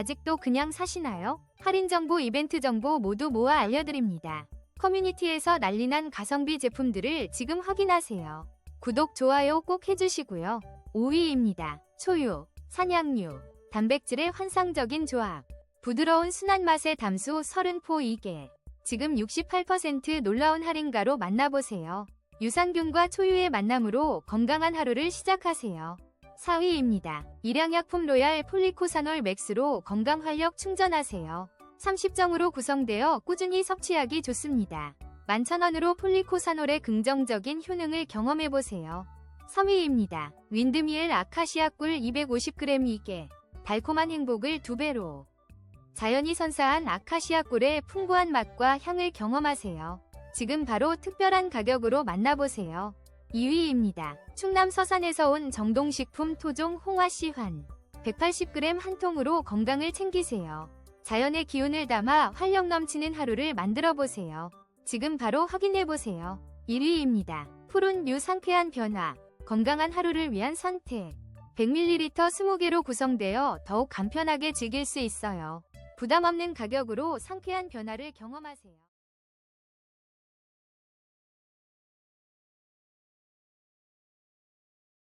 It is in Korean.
아직도 그냥 사시나요? 할인 정보, 이벤트 정보 모두 모아 알려드립니다. 커뮤니티에서 난리난 가성비 제품들을 지금 확인하세요. 구독, 좋아요 꼭 해주시고요. 5위입니다. 초유, 산양유, 단백질의 환상적인 조합. 부드러운 순한 맛의 담수 30포 2개. 지금 68% 놀라운 할인가로 만나보세요. 유산균과 초유의 만남으로 건강한 하루를 시작하세요. 4위입니다. 일양약품 로얄 폴리코사놀 맥스로 건강 활력 충전하세요. 30정으로 구성되어 꾸준히 섭취하기 좋습니다. 11,000원으로 폴리코사놀의 긍정적인 효능을 경험해보세요. 3위입니다. 윈드미엘 아카시아 꿀 250g 2개. 달콤한 행복을 2배로. 자연이 선사한 아카시아 꿀의 풍부한 맛과 향을 경험하세요. 지금 바로 특별한 가격으로 만나보세요. 2위입니다. 충남 서산에서 온 정동식품 토종 홍화씨환 180g 한 통으로 건강을 챙기세요. 자연의 기운을 담아 활력 넘치는 하루를 만들어 보세요. 지금 바로 확인해 보세요. 1위입니다. 푸른 유 상쾌한 변화 건강한 하루를 위한 선택 100ml 20개로 구성되어 더욱 간편하게 즐길 수 있어요. 부담 없는 가격으로 상쾌한 변화를 경험하세요.